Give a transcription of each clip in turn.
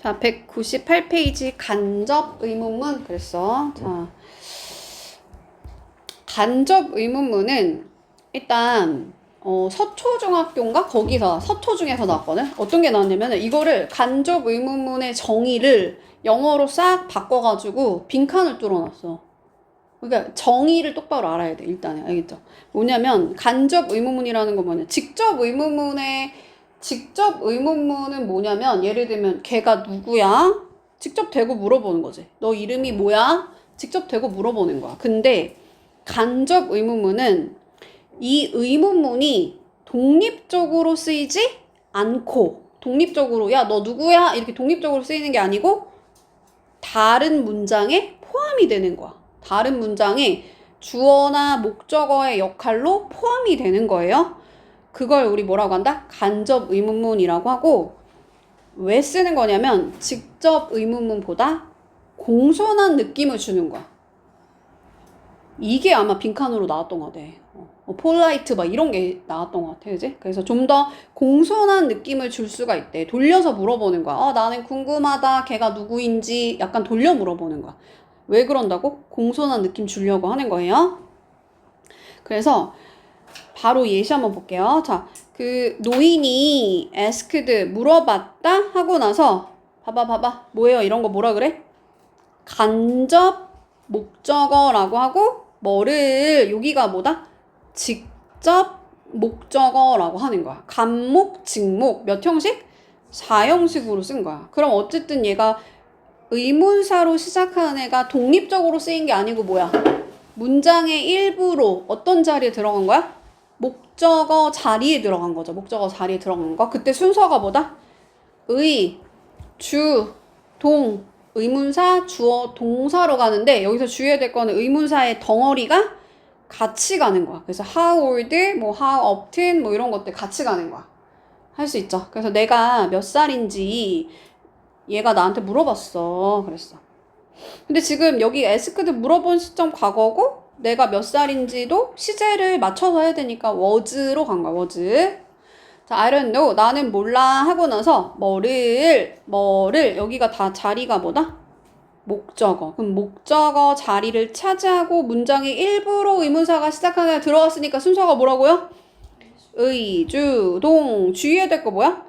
자, 198페이지 간접 의문문 그랬어. 자, 간접 의문문은 일단 어, 서초중학교인가 거기서 서초 중에서 나왔거든. 어떤 게 나왔냐면 이거를 간접 의문문의 정의를 영어로 싹 바꿔가지고 빈칸을 뚫어놨어. 그러니까 정의를 똑바로 알아야 돼 일단은 알겠죠? 뭐냐면 간접 의문문이라는 건 뭐냐? 직접 의문문의 직접 의문문은 뭐냐면 예를 들면 걔가 누구야? 직접 대고 물어보는 거지. 너 이름이 뭐야? 직접 대고 물어보는 거야. 근데 간접 의문문은 이 의문문이 독립적으로 쓰이지 않고 독립적으로 야 너 누구야? 이렇게 독립적으로 쓰이는 게 아니고 다른 문장에 포함이 되는 거야. 다른 문장에 주어나 목적어의 역할로 포함이 되는 거예요. 그걸 우리 뭐라고 한다? 간접 의문문이라고 하고 왜 쓰는 거냐면 직접 의문문보다 공손한 느낌을 주는 거야. 이게 아마 빈칸으로 나왔던 거 같아. 어, 폴라이트 막 이런 게 나왔던 것 같아, 그지? 그래서 좀 더 공손한 느낌을 줄 수가 있대. 돌려서 물어보는 거야. 어, 나는 궁금하다. 걔가 누구인지 약간 돌려 물어보는 거야. 왜 그런다고? 공손한 느낌 주려고 하는 거예요. 그래서 바로 예시 한번 볼게요. 자, 그 노인이 asked 물어봤다 하고 나서 봐봐 봐봐 뭐예요? 이런 거 뭐라 그래? 간접 목적어라고 하고 뭐를 여기가 뭐다? 직접 목적어라고 하는 거야. 간목, 직목 몇 형식? 4형식으로 쓴 거야. 그럼 어쨌든 얘가 의문사로 시작하는 애가 독립적으로 쓰인 게 아니고 뭐야? 문장의 일부로 어떤 자리에 들어간 거야? 목적어 자리에 들어간 거죠. 목적어 자리에 들어간 거. 그때 순서가 뭐다? 의, 주, 동, 의문사, 주어, 동사로 가는데 여기서 주의해야 될 거는 의문사의 덩어리가 같이 가는 거야. 그래서 how old, 뭐 how often 뭐 이런 것들 같이 가는 거야. 할 수 있죠. 그래서 내가 몇 살인지 얘가 나한테 물어봤어. 그랬어. 근데 지금 여기 에스크드 물어본 시점 과거고 내가 몇 살인지도 시제를 맞춰서 해야 되니까 was로 간 거야. was. 자, I don't know. 나는 몰라 하고 나서 뭐를 뭐를 여기가 다 자리가 뭐다? 목적어. 그럼 목적어 자리를 차지하고 문장의 일부로 의문사가 시작하는 들어갔으니까 순서가 뭐라고요? 의, 주, 동. 주의해야 될 거 뭐야?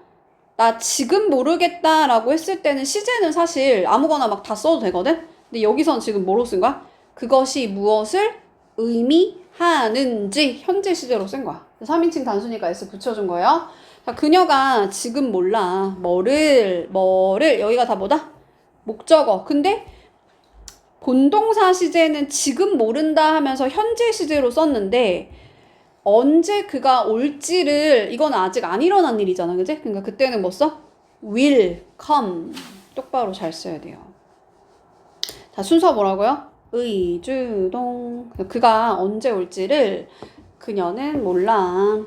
나 지금 모르겠다라고 했을 때는 시제는 사실 아무거나 막 다 써도 되거든? 근데 여기선 지금 뭐로 쓴 거야? 그것이 무엇을 의미하는지 현재 시제로 쓴 거야. 3인칭 단수니까 S 붙여준 거예요. 자, 그녀가 지금 몰라. 뭐를, 뭐를, 여기가 다 뭐다? 목적어. 근데 본동사 시제는 지금 모른다 하면서 현재 시제로 썼는데 언제 그가 올지를 이건 아직 안 일어난 일이잖아. 그지? 그러니까 그때는 뭐 써? will come. 똑바로 잘 써야 돼요. 자, 순서 뭐라고요? 의, 주, 동. 그가 언제 올지를 그녀는 몰라.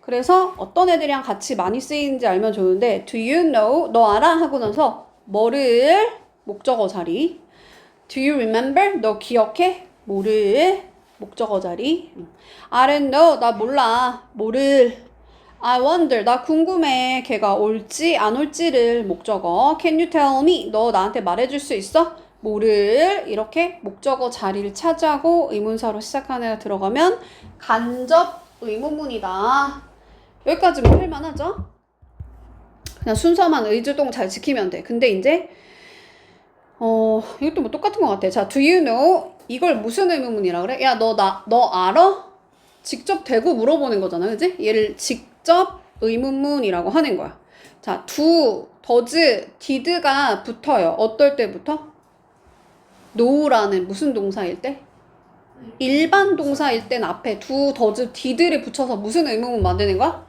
그래서 어떤 애들이랑 같이 많이 쓰이는지 알면 좋은데 do you know? 너 알아? 하고 나서 뭐를 목적어 자리 do you remember? 너 기억해? 뭐를 목적어 자리 I don't know. 나 몰라. 뭐를 I wonder. 나 궁금해. 걔가 올지 안 올지를 목적어 Can you tell me? 너 나한테 말해줄 수 있어? 뭐를 이렇게 목적어 자리를 차지하고 의문사로 시작하는 애가 들어가면 간접 의문문이다. 여기까지 뭐 할만 하죠? 그냥 순서만 의주동 잘 지키면 돼. 근데 이제 어 이것도 뭐 똑같은 것 같아. 자, do you know 이걸 무슨 의문문이라 그래? 야, 너 나 너 알아? 직접 대고 물어보는 거잖아, 그지? 얘를 직접 의문문이라고 하는 거야. 자, do, does, did가 붙어요. 어떨 때부터? Know라는 무슨 동사일 때? 일반 동사일 땐 앞에 do, does, did를 붙여서 무슨 의문문 만드는 거야?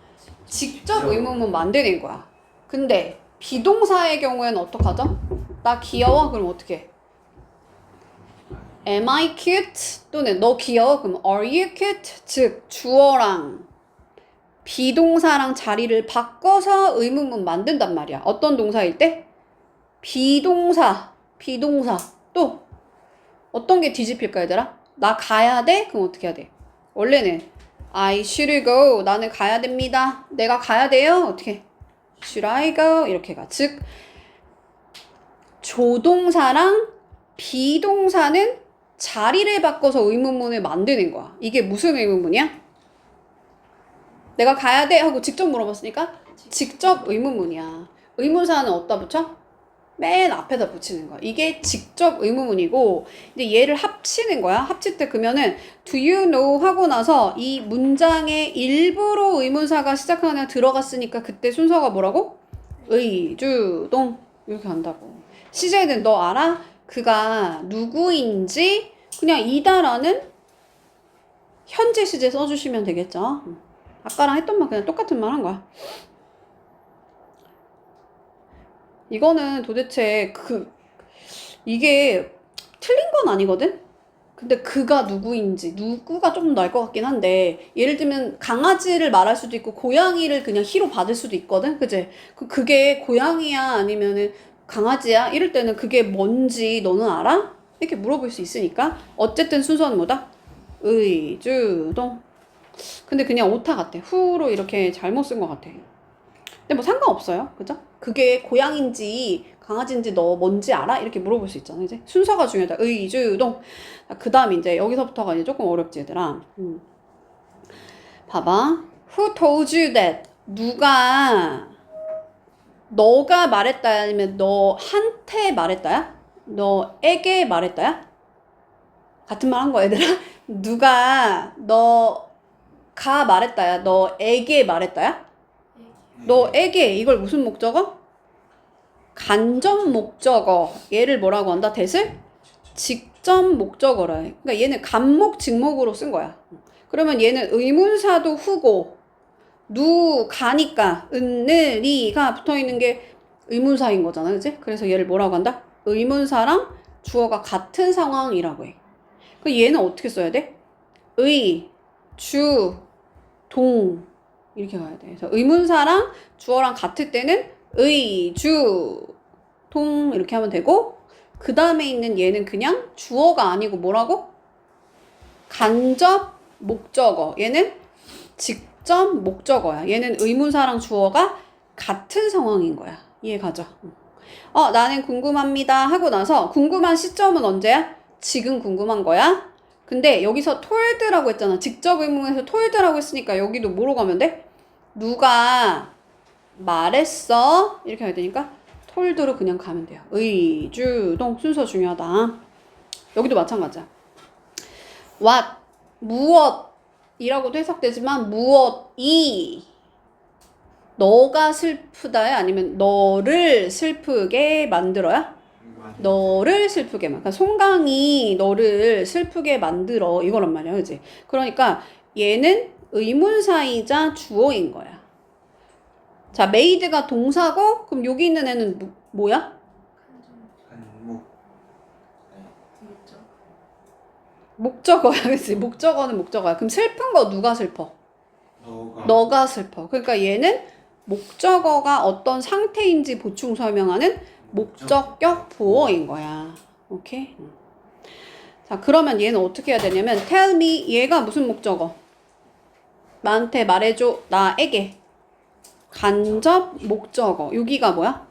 직접 의문문 만드는 거야. 근데 비동사의 경우에는 어떡하죠? 나 귀여워? 그럼 어떻게? Am I cute? 또는 너 귀여워? 그럼 Are you cute? 즉 주어랑 비동사랑 자리를 바꿔서 의문문 만든단 말이야. 어떤 동사일 때? 비동사, 비동사. 또 어떤 게 뒤집힐까 얘들아? 나 가야 돼? 그럼 어떻게 해야 돼? 원래는 I should go. 나는 가야 됩니다. 내가 가야 돼요? 어떻게? Should I go? 이렇게 가. 즉 조동사랑 비동사는 자리를 바꿔서 의문문을 만드는 거야. 이게 무슨 의문문이야? 내가 가야 돼 하고 직접 물어봤으니까 직접 의문문이야. 의문사는 어디다 붙여? 맨 앞에다 붙이는 거야. 이게 직접 의문문이고 이제 얘를 합치는 거야. 합칠 때 그러면은 do you know 하고 나서 이 문장의 일부로 의문사가 시작하는 들어갔으니까 그때 순서가 뭐라고? 의, 주, 동 이렇게 한다고. 시제는 너 알아? 그가 누구인지 그냥 이다라는 현재 시제 써주시면 되겠죠. 음. 아까랑 했던 말 그냥 똑같은 말 한 거야. 이거는 도대체 그 이게 틀린 건 아니거든? 근데 그가 누구인지 누구가 좀더알것 같긴 한데 예를 들면 강아지를 말할 수도 있고 고양이를 그냥 희로 받을 수도 있거든? 그지? 그 그게 고양이야? 아니면은 강아지야? 이럴 때는 그게 뭔지 너는 알아? 이렇게 물어볼 수 있으니까. 어쨌든 순서는 뭐다? 의주동. 근데 그냥 오타 같아. 후로 이렇게 잘못 쓴 것 같아 근데 뭐 상관없어요 그죠 그게 고양인지 강아지인지 너 뭔지 알아? 이렇게 물어볼 수 있잖아 이제 순서가 중요하다 의주동 그 다음 이제 여기서부터가 이제 조금 어렵지 얘들아 음. 봐봐 Who told you that? 누가 너가 말했다야 아니면 너한테 말했다야? 너에게 말했다야? 같은 말 한 거야 얘들아? 누가 너가 말했다야? 너에게 말했다야? 너에게 이걸 무슨 목적어? 간접 목적어. 얘를 뭐라고 한다? 대을 직접 목적어라. 해. 그러니까 얘는 간목 직목으로 쓴 거야. 그러면 얘는 의문사도 후고 누 가니까 은느리가 붙어 있는 게 의문사인 거잖아. 그지? 그래서 얘를 뭐라고 한다? 의문사랑 주어가 같은 상황이라고 해. 그 얘는 어떻게 써야 돼? 의, 주, 동 이렇게 가야 돼. 그래서 의문사랑 주어랑 같을 때는 의, 주, 통 이렇게 하면 되고 그 다음에 있는 얘는 그냥 주어가 아니고 뭐라고? 간접 목적어. 얘는 직접 목적어야. 얘는 의문사랑 주어가 같은 상황인 거야. 이해 가죠? 어, 나는 궁금합니다 하고 나서 궁금한 시점은 언제야? 지금 궁금한 거야? 근데 여기서 told라고 했잖아. 직접 의문에서 told라고 했으니까 여기도 뭐로 가면 돼? 누가 말했어? 이렇게 해야 되니까 told로 그냥 가면 돼요. 의, 주, 동 순서 중요하다. 여기도 마찬가지야. what 무엇이라고도 해석되지만 무엇이 너가 슬프다야 아니면 너를 슬프게 만들어야 너를 슬프게 만. 그러니까 송강이 너를 슬프게 만들어 이거란 말이야, 그지? 그러니까 얘는 의문사이자 주어인 거야. 자, 메이드가 동사고 그럼 여기 있는 애는 뭐, 뭐야? 목적어야, 그치? 목적어는 목적어야. 그럼 슬픈 거 누가 슬퍼? 너가 너가 슬퍼. 그러니까 얘는 목적어가 어떤 상태인지 보충 설명하는 목적격 보어인 거야. 오케이? 자, 그러면 얘는 어떻게 해야 되냐면 tell me 얘가 무슨 목적어? 나한테 말해줘. 나에게. 간접 목적어. 여기가 뭐야?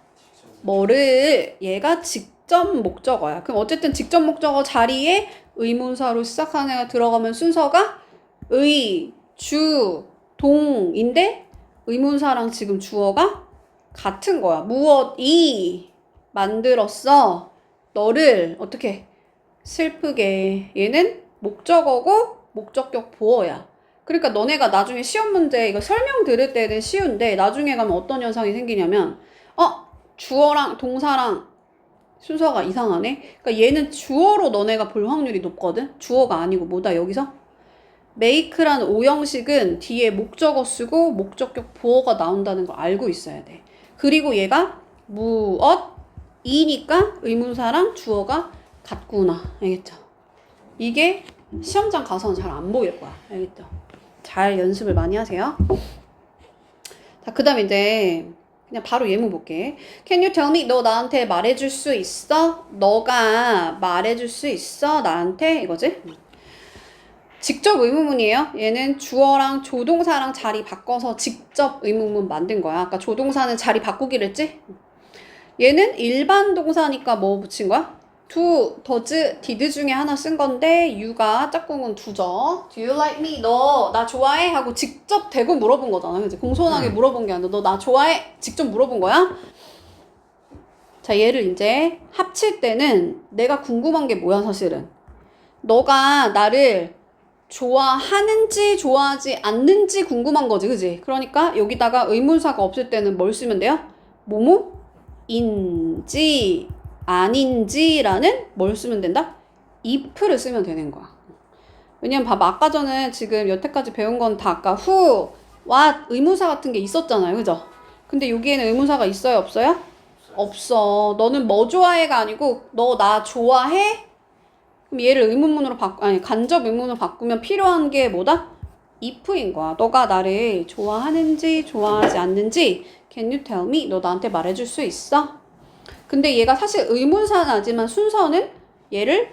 뭐를 얘가 직접 목적어야. 그럼 어쨌든 직접 목적어 자리에 의문사로 시작하는 애가 들어가면 순서가 의, 주, 동인데 의문사랑 지금 주어가 같은 거야. 무엇이 만들었어? 너를 어떻게 슬프게 얘는 목적어고 목적격 보어야. 그러니까 너네가 나중에 시험 문제 이거 설명 들을 때는 쉬운데 나중에 가면 어떤 현상이 생기냐면 어 주어랑 동사랑 순서가 이상하네. 그러니까 얘는 주어로 너네가 볼 확률이 높거든. 주어가 아니고 뭐다 여기서 make란 오형식은 뒤에 목적어 쓰고 목적격 보어가 나온다는 걸 알고 있어야 돼. 그리고 얘가 무엇 이니까 의문사랑 주어가 같구나. 알겠죠? 이게 시험장 가서는 잘 안 보일 거야. 알겠죠? 잘 연습을 많이 하세요. 자, 그 다음 이제 그냥 바로 예문 볼게. Can you tell me? 너 나한테 말해줄 수 있어? 너가 말해줄 수 있어? 나한테? 이거지? 직접 의문문이에요. 얘는 주어랑 조동사랑 자리 바꿔서 직접 의문문 만든 거야. 아까 조동사는 자리 바꾸기를 했지? 얘는 일반 동사니까 뭐 붙인 거야? do, does, did 중에 하나 쓴 건데 you가 짝꿍은 두죠. Do you like me? 너 나 좋아해? 하고 직접 대고 물어본 거잖아. 그지? 공손하게 물어본 게 아니라 너 나 좋아해? 직접 물어본 거야? 자, 얘를 이제 합칠 때는 내가 궁금한 게 뭐야, 사실은. 너가 나를 좋아하는지 좋아하지 않는지 궁금한 거지, 그지? 그러니까 여기다가 의문사가 없을 때는 뭘 쓰면 돼요? 뭐뭐? 인지, 아닌지라는 뭘 쓰면 된다? if를 쓰면 되는 거야. 왜냐면 봐봐. 아까 전에 지금 여태까지 배운 건 다 아까 who, what 의문사 같은 게 있었잖아요. 그죠? 근데 여기에는 의문사가 있어요? 없어요? 없어. 너는 뭐 좋아해가 아니고 너 나 좋아해? 그럼 얘를 의문문으로 바꾸 아니 간접 의문으로 바꾸면 필요한 게 뭐다? If인 거야. 너가 나를 좋아하는지 좋아하지 않는지 can you tell me? 너 나한테 말해줄 수 있어? 근데 얘가 사실 의문사는 아니지만 순서는 얘를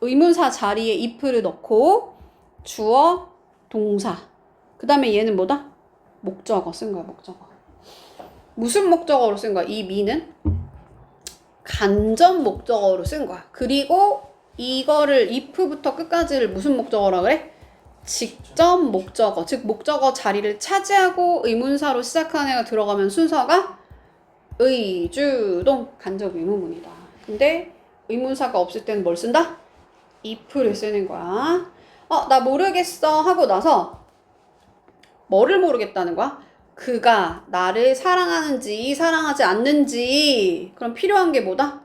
의문사 자리에 if를 넣고 주어 동사 그 다음에 얘는 뭐다? 목적어 쓴 거야 목적어 무슨 목적어로 쓴 거야? 이 미는 간접 목적어로 쓴 거야. 그리고 이거를 if부터 끝까지를 무슨 목적어라 그래? 직접 목적어, 즉 목적어 자리를 차지하고 의문사로 시작하는 애가 들어가면 순서가 의주동 간접 의문문이다. 근데 의문사가 없을 때는 뭘 쓴다? if를 쓰는 거야. 어, 나 모르겠어 하고 나서 뭐를 모르겠다는 거야? 그가 나를 사랑하는지 사랑하지 않는지 그럼 필요한 게 뭐다?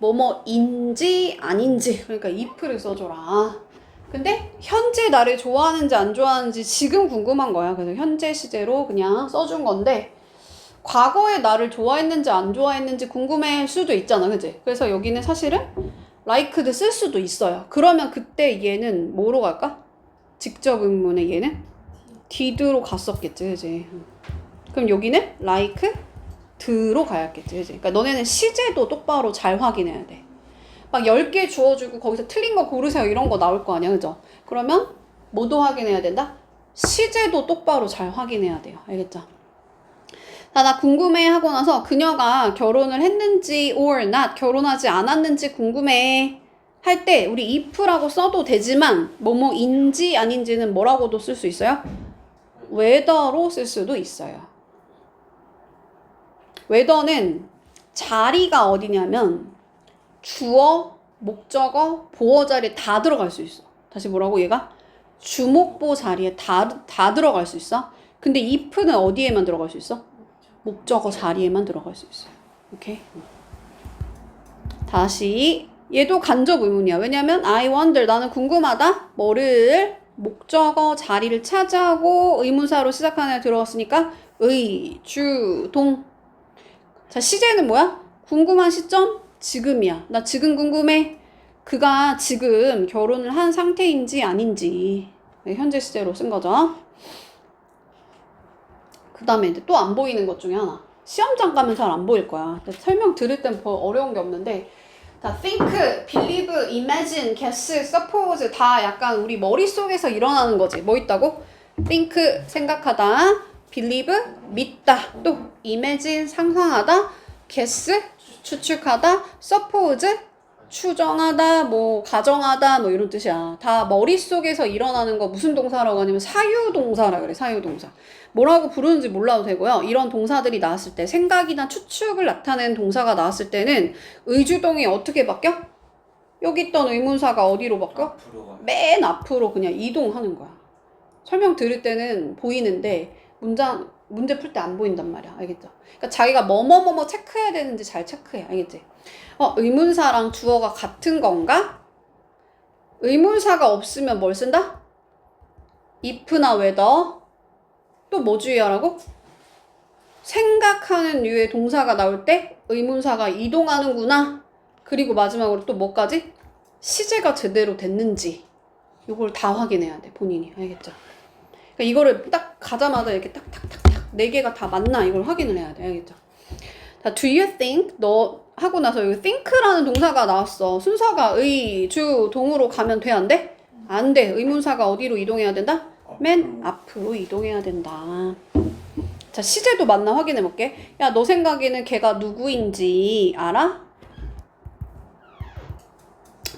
뭐뭐인지 아닌지 그러니까 if를 써줘라 근데 현재 나를 좋아하는지 안 좋아하는지 지금 궁금한 거야 그래서 현재 시제로 그냥 써준 건데 과거에 나를 좋아했는지 안 좋아했는지 궁금할 수도 있잖아 그지? 그래서 여기는 사실은 like도 쓸 수도 있어요 그러면 그때 얘는 뭐로 갈까? 직접 의문에 얘는 did로 갔었겠지 그지? 그럼 여기는 like, 드로 가야겠지, 그지? 그러니까 너네는 시제도 똑바로 잘 확인해야 돼. 막 10개 주어주고 거기서 틀린 거 고르세요 이런 거 나올 거 아니야, 그죠? 그러면 뭐도 확인해야 된다? 시제도 똑바로 잘 확인해야 돼요. 알겠죠? 자, 나 궁금해 하고 나서 그녀가 결혼을 했는지 or not 결혼하지 않았는지 궁금해 할 때 우리 if라고 써도 되지만 뭐뭐인지 아닌지는 뭐라고도 쓸 수 있어요? whether로 쓸 수도 있어요. whether는 자리가 어디냐면 주어, 목적어, 보어 자리에 다 들어갈 수 있어. 다시 뭐라고 얘가? 주목보 자리에 다, 다 들어갈 수 있어. 근데 if는 어디에만 들어갈 수 있어? 목적어 자리에만 들어갈 수 있어. 오케이? 다시 얘도 간접 의문이야. 왜냐면 I wonder 나는 궁금하다. 뭐를 목적어 자리를 차지하고 의문사로 시작하는 애 들어갔으니까 의, 주, 동. 자, 시제는 뭐야? 궁금한 시점? 지금이야. 나 지금 궁금해. 그가 지금 결혼을 한 상태인지 아닌지. 네, 현재 시제로 쓴 거죠. 그 다음에 이제 또 안 보이는 것 중에 하나. 시험장 가면 잘 안 보일 거야. 설명 들을 땐더 어려운 게 없는데. 다 think, believe, imagine, guess, suppose 다 약간 우리 머릿속에서 일어나는 거지. 뭐 있다고? think, 생각하다. believe, 믿다. 또 imagine, 상상하다. Guess, 추측하다. suppose, 추정하다, 뭐 가정하다, 뭐 이런 뜻이야. 다 머릿속에서 일어나는 거 무슨 동사라고 하냐면 사유 동사라 그래. 사유 동사. 뭐라고 부르는지 몰라도 되고요. 이런 동사들이 나왔을 때 생각이나 추측을 나타내는 동사가 나왔을 때는 의주동이 어떻게 바뀌어? 여기 있던 의문사가 어디로 바뀌어? 앞으로. 맨 앞으로 그냥 이동하는 거야. 설명 들을 때는 보이는데 문장 문제 풀 때 안 보인단 말이야. 알겠죠? 그러니까 자기가 뭐뭐뭐뭐 체크해야 되는지 잘 체크해. 알겠지? 어, 의문사랑 주어가 같은 건가? 의문사가 없으면 뭘 쓴다? if나 whether 또 뭐 주의하라고? 생각하는 류의 동사가 나올 때 의문사가 이동하는구나. 그리고 마지막으로 또 뭐까지? 시제가 제대로 됐는지 이걸 다 확인해야 돼 본인이 알겠죠? 그러니까 이거를 딱 가자마자 이렇게 딱딱딱딱 네 개가 다 맞나 이걸 확인을 해야 돼 알겠죠? 자, do you think 너 하고 나서 여기 think라는 동사가 나왔어. 순서가 의, 주, 동으로 가면 돼 안 돼? 안 돼. 의문사가 어디로 이동해야 된다? 맨 앞으로 이동해야 된다. 자, 시제도 맞나 확인해 볼게. 야, 너 생각에는 걔가 누구인지 알아?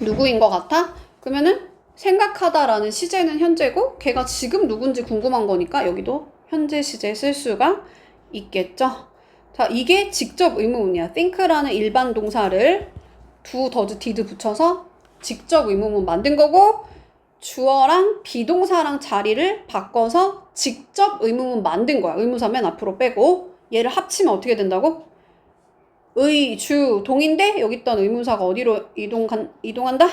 누구인 것 같아? 그러면은 생각하다라는 시제는 현재고 걔가 지금 누군지 궁금한 거니까 여기도 현재 시제 쓸 수가 있겠죠. 자, 이게 직접 의문문이야. think라는 일반 동사를 do, does, did 붙여서 직접 의문문 만든 거고 주어랑 비동사랑 자리를 바꿔서 직접 의문문 만든 거야. 의문사 맨 앞으로 빼고 얘를 합치면 어떻게 된다고? 의, 주, 동인데 여기 있던 의문사가 어디로 이동 간, 이동한다?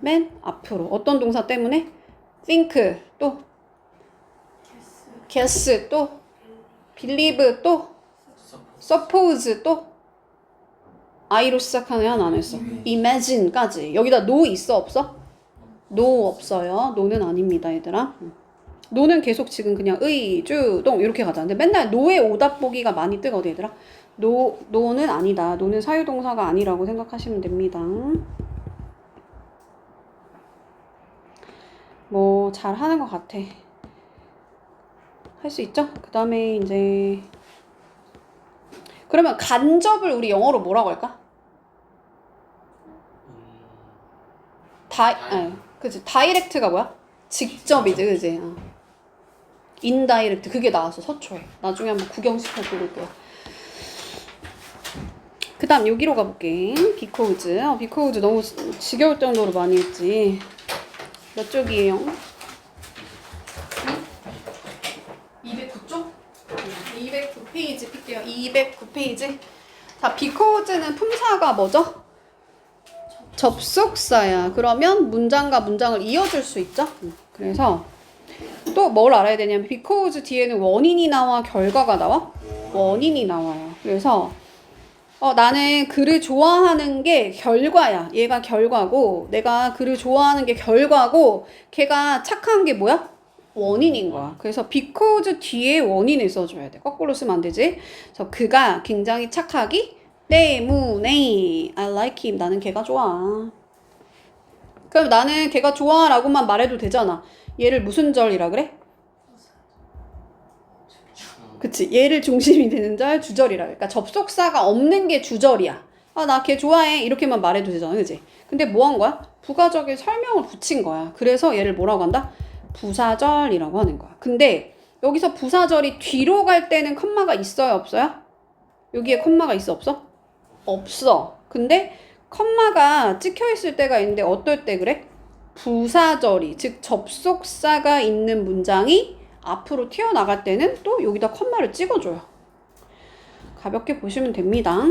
맨 앞으로. 어떤 동사 때문에? think 또 guess 또 believe 또 suppose 또 I로 시작하는 애는 안 했어. imagine까지. 여기다 no 있어 없어? no 없어요. no는 아닙니다, 얘들아. 음. no는 계속 지금 그냥 의, 주, 동 이렇게 가자. 근데 맨날 no의 오답 보기가 많이 뜨거든, 얘들아. no, no는 아니다. no는 사유동사가 아니라고 생각하시면 됩니다. 뭐 잘하는 것 같아. 할 수 있죠? 그 다음에 이제 그러면 간접을 우리 영어로 뭐라고 할까? 다이, 아니, 그치. 다이렉트가 뭐야? 직접이지, 그지? 어. 인다이렉트. 그게 나왔어, 서초에. 나중에 한번 구경시켜 드릴게요. 그 다음 여기로 가볼게. 비코우즈. 어, 비코우즈 너무 지- 지겨울 정도로 많이 했지. 몇 쪽이에요? 209쪽? 209페이지 필게요. 209페이지. 자, 비코즈는 품사가 뭐죠? 접속사야. 그러면 문장과 문장을 이어줄 수 있죠? 음, 그래서 또 뭘 알아야 되냐면 because 뒤에는 원인이 나와 결과가 나와? 원인이 나와요. 그래서 어, 나는 그를 좋아하는 게 결과야. 얘가 결과고 내가 그를 좋아하는 게 결과고 걔가 착한 게 뭐야? 원인인 거야. 그래서 because 뒤에 원인을 써줘야 돼. 거꾸로 쓰면 안 되지. 그래서 그가 굉장히 착하기 때문에 I like him. 나는 걔가 좋아. 그럼 나는 걔가 좋아라고만 말해도 되잖아. 얘를 무슨 절이라 그래? 그치. 얘를 중심이 되는 절 주절이라. 그러니까 접속사가 없는 게 주절이야. 아, 나 걔 좋아해. 이렇게만 말해도 되잖아. 그치? 근데 뭐 한 거야? 부가적인 설명을 붙인 거야. 그래서 얘를 뭐라고 한다? 부사절이라고 하는 거야. 근데 여기서 부사절이 뒤로 갈 때는 컴마가 있어요? 없어요? 여기에 컴마가 있어? 없어? 없어. 근데 컴마가 찍혀 있을 때가 있는데 어떨 때 그래? 부사절이 즉 접속사가 있는 문장이 앞으로 튀어나갈 때는 또 여기다 컴마를 찍어줘요. 가볍게 보시면 됩니다.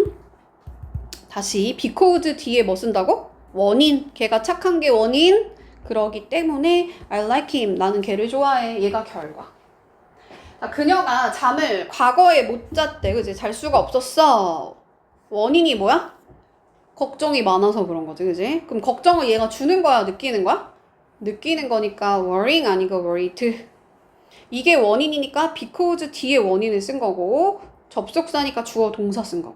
다시 because 뒤에 뭐 쓴다고? 원인. 걔가 착한 게 원인. 그러기 때문에 I like him. 나는 걔를 좋아해. 얘가 결과. 자, 그녀가 잠을 과거에 못 잤대. 그지? 잘 수가 없었어. 원인이 뭐야? 걱정이 많아서 그런 거지. 그지? 그럼 걱정을 얘가 주는 거야? 느끼는 거야? 느끼는 거니까 worrying 아니고 worried. 이게 원인이니까 because 뒤에 원인을 쓴 거고 접속사니까 주어 동사 쓴 거고.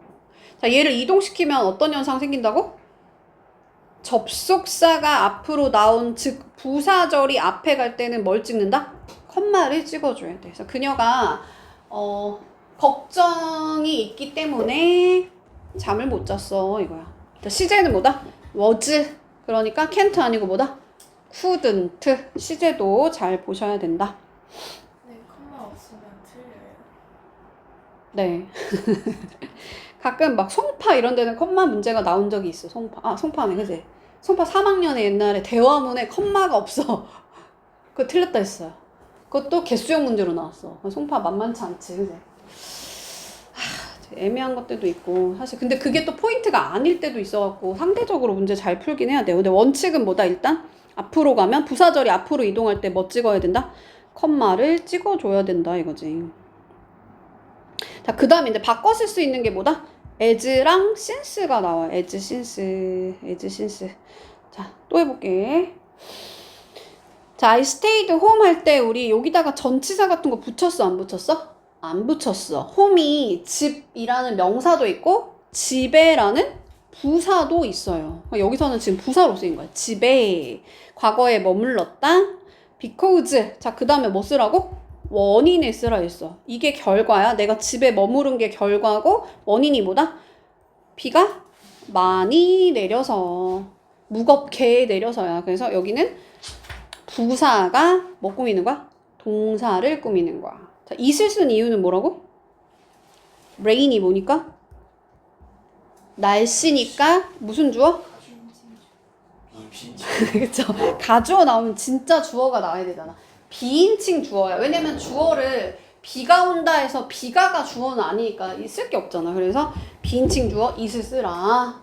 자, 얘를 이동시키면 어떤 현상 생긴다고? 접속사가 앞으로 나온 즉 부사절이 앞에 갈 때는 뭘 찍는다? 컴마를 찍어줘야 돼. 그래서 그녀가 어, 걱정이 있기 때문에 잠을 못 잤어 이거야. 자, 시제는 뭐다? was 그러니까 can't 아니고 뭐다? couldn't 시제도 잘 보셔야 된다. 네, 컴마 없으면 틀려요. 네. 가끔 막 송파 이런 데는 컴마 문제가 나온 적이 있어. 송파. 아, 송파네. 그지? 송파 3학년에 옛날에 대화문에 컴마가 없어. 그거 틀렸다 했어요. 그것도 개수형 문제로 나왔어. 송파 만만치 않지. 그지? 하, 애매한 것들도 있고 사실 근데 그게 또 포인트가 아닐 때도 있어갖고 상대적으로 문제 잘 풀긴 해야 돼요. 근데 원칙은 뭐다 일단 앞으로 가면 부사절이 앞으로 이동할 때 뭐 찍어야 된다? 컴마를 찍어줘야 된다 이거지. 자, 그 다음에 이제 바꿔 쓸 수 있는 게 뭐다? As랑 since가 나와. as, since, as, since. 자, 또 해볼게. 자, I stayed home 할 때 우리 여기다가 전치사 같은 거 붙였어? 안 붙였어? 안 붙였어. home이 집이라는 명사도 있고 집에라는 부사도 있어요. 여기서는 지금 부사로 쓰인 거야. 집에 과거에 머물렀다. because 자, 그 다음에 뭐 쓰라고? 원인을 쓰라 했어. 이게 결과야. 내가 집에 머무른 게 결과고 원인이 뭐다? 비가 많이 내려서 무겁게 내려서야. 그래서 여기는 부사가 뭐 꾸미는 거야? 동사를 꾸미는 거야. 자, 이슬 쓴 이유는 뭐라고? rain이 뭐니까? 날씨니까 무슨 주어? 그쵸. 가주어 나오면 진짜 주어가 나와야 되잖아. 비인칭 주어야. 왜냐면 주어를 비가 온다 해서 비가가 주어는 아니니까 쓸 게 없잖아. 그래서 비인칭 주어 이슬 쓰라.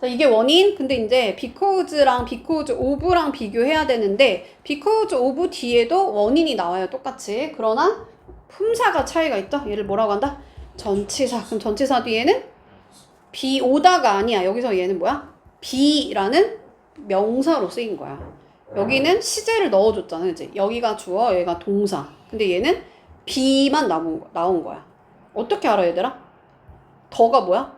자, 이게 원인. 근데 이제 because랑 because of랑 비교해야 되는데 because of 뒤에도 원인이 나와요. 똑같이. 그러나 품사가 차이가 있다. 얘를 뭐라고 한다? 전치사. 그럼 전치사 뒤에는 비 오다가 아니야. 여기서 얘는 뭐야? 비라는 명사로 쓰인 거야. 여기는 시제를 넣어줬잖아, 그치? 여기가 주어, 여기가 동사. 근데 얘는 비만 나온, 거- 나온 거야. 어떻게 알아, 얘들아? 더가 뭐야?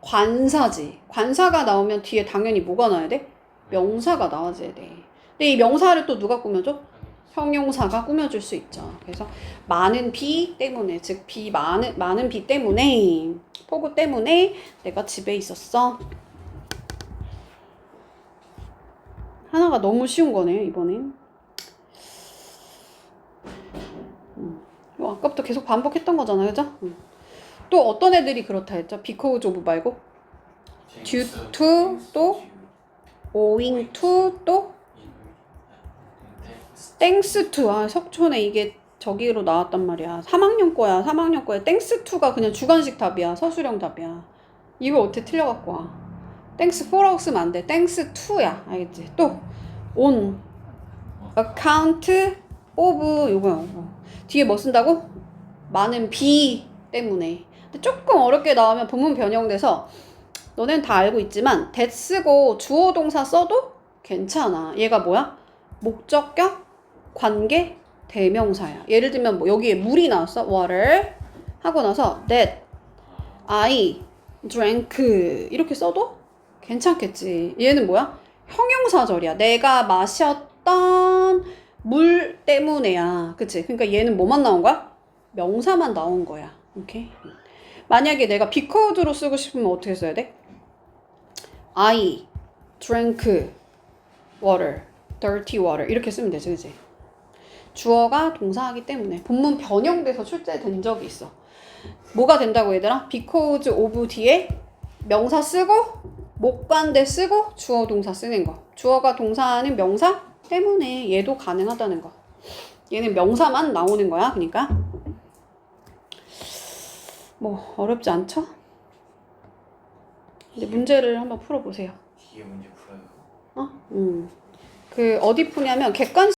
관사지. 관사가 나오면 뒤에 당연히 뭐가 나와야 돼? 명사가 나와줘야 돼. 근데 이 명사를 또 누가 꾸며줘? 형용사가 꾸며줄 수 있죠. 그래서 많은 비 때문에, 즉, 비 많은, 많은 비 때문에, 폭우 때문에 내가 집에 있었어. 하나가 너무 쉬운 거네요, 이번엔. 음. 이거 아까부터 계속 반복했던 거잖아요, 그죠? 음. 또 어떤 애들이 그렇다 했죠? because of 말고 due to 또 owing to 또 thanks to 아 석촌에 이게 저기로 나왔단 말이야 3학년 거야 3학년 거야 thanks to가 그냥 주관식 답이야 서술형 답이야 이거 어떻게 틀려갖고 와 thanks for라고 쓰면 안돼. Thanks to야. 알겠지? 또 on. Account of 요거야. 요거. 뒤에 뭐 쓴다고? 많은 비 때문에. 근데 조금 어렵게 나오면 본문 변형돼서 너넨 다 알고 있지만 that 쓰고 주어 동사 써도 괜찮아. 얘가 뭐야? 목적격 관계 대명사야. 예를 들면 뭐 여기에 물이 나왔어. water. 하고 나서 that I drank. 이렇게 써도 괜찮겠지 얘는 뭐야? 형용사절이야 내가 마셨던 물 때문에야 그치? 그러니까 얘는 뭐만 나온 거야? 명사만 나온 거야 오케이 만약에 내가 because로 쓰고 싶으면 어떻게 써야 돼? I drank water, dirty water 이렇게 쓰면 되지, 그지? 주어가 동사하기 때문에 본문 변형돼서 출제된 적이 있어. 뭐가 된다고 얘들아? because of 뒤에 명사 쓰고 목관대 쓰고 주어 동사 쓰는 거. 주어가 동사하는 명사 때문에 얘도 가능하다는 거. 얘는 명사만 나오는 거야, 그러니까. 뭐 어렵지 않죠? 이제 문제를 한번 풀어보세요. 뒤에 문제 풀어요 어? 음. 그 어디 푸냐면 객관식